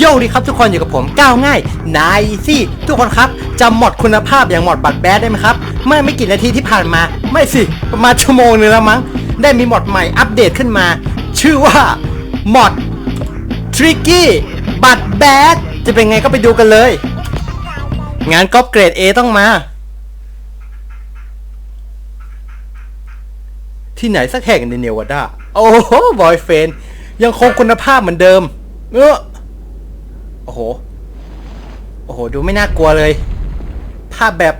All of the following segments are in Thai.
โย่ดีครับทุกคนอยู่กับผมก้าวง่ายนายซี่ทุกคนครับจำหมดคุณภาพอย่างหมดบัตรแบดได้ไหมครับเมื่อไม่กี่นาทีที่ผ่านมา ไม่สิ ประมาณชั่วโมงนึงแล้วมั้ง ได้มีหมดใหม่อัปเดตขึ้นมา ชื่อว่าหมดทริกกี้บัตรแบดจะเป็นไงก็ไปดูกันเลย งานก๊อปเกรด A ต้องมา ที่ไหนสักแห่งในเนวาดาโอ้โหบอยเฟนยังคงคุณภาพเหมือนเดิมเออ โอ้โห โอ้โห ดูไม่น่ากลัวเลย ภาพแบบ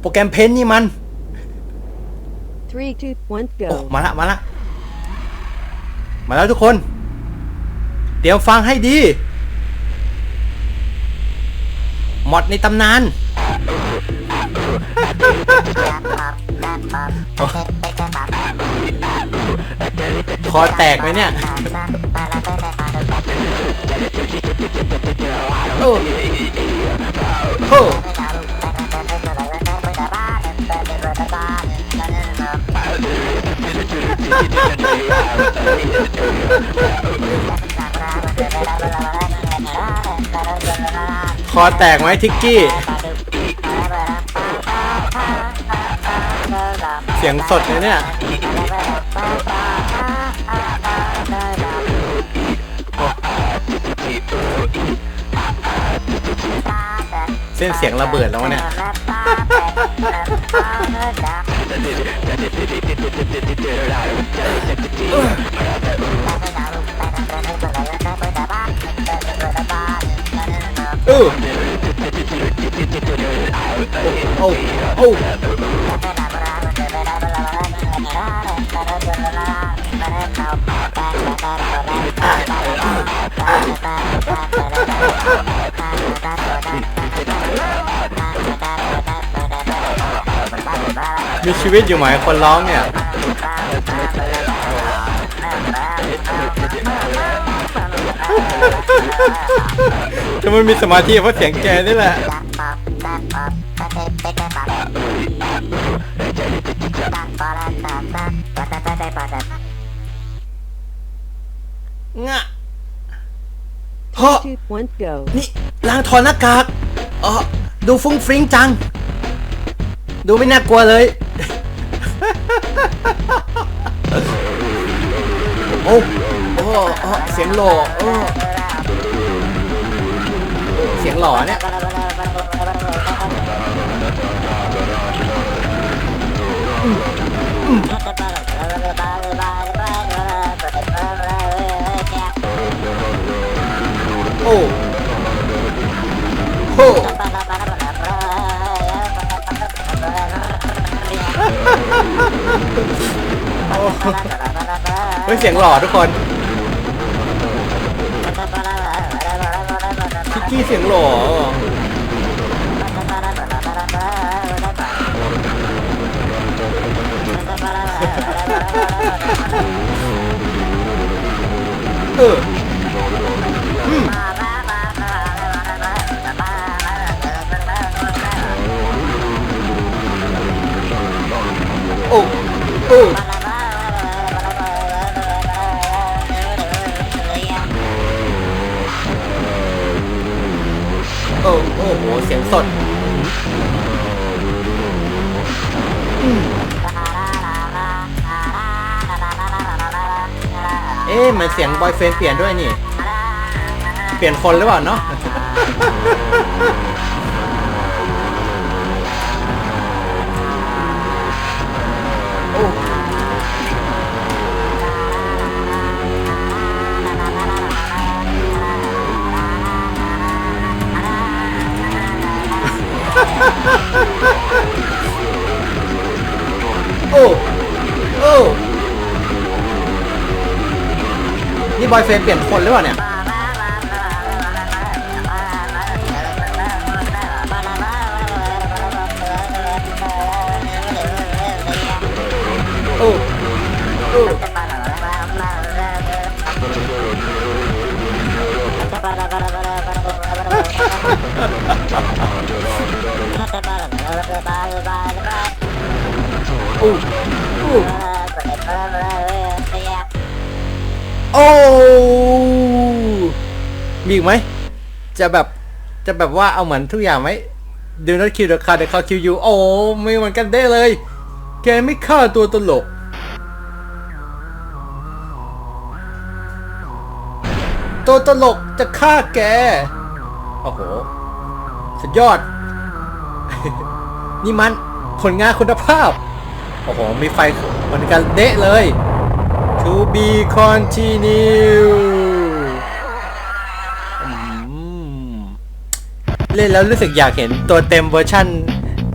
โปรแกรมเพนท์นี่มัน Three, two, one, โอ้ go. มาละมาละ มาแล้วทุกคน เตรียมฟังให้ดี หมดในตำนาน คอแตกไหมเนี่ย โอ้โหคอแตกไหมทิกกี้ เสียงสดเลยเนี่ย เส้นเสียงระเบิดแล้ววะเนี่ย เออโอ้โอ้ มีชีวิตอยู่ไหมคนร้องเนี่ยจะมันมีสมาธิเพราะเสียงแกนี่แหละงะเพราะ Two, one, go. นี่ล้างถอนหน้ากากเออดูฟุ้งฟริ้งจัง ดูไม่น่ากลัวเลย โอ้โอ้เสียงหล่อเสียงหล่อเนี่ยโอ้โห ฮ้ยเสียงหล่อทุกคนพิกกี้เสียงหล่อเออ อ้โอ้โห เสียงสดเอ๊ะมันเสียงบอยเฟนเปลี่ยนด้วยนี่ เปลี่ยนคนหรือเปล่าเนาะ โอ้โอ้นี่บอยเฟนเปลี่ยนคนหรือเปล่าเนี่ย โอ้มีอีกไหม จะแบบ จะแบบว่าเอาเหมือนทุกอย่างไหม Do not kill the car the car kill you โอ้ไม่เหมือนกันได้เลย แกไม่ฆ่าตัวตลก ตัวตลกจะฆ่าแก โอ้โห สุดยอด นี่มันผลงานคุณภาพ โอ้โห มีไฟเหมือนกันเดะเลย To be continue อืมเล่นแล้วรู้สึกอยากเห็นตัวเต็มเวอร์ชั่น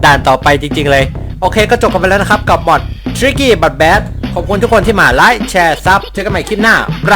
ด่านต่อไปจริง ๆ เลย โอเคก็จบกันไปแล้วนะครับกับมอด Tricky but bad ขอบคุณทุกคนที่มาไลค์แชร์ซับเจอกันใหม่คลิปหน้าไร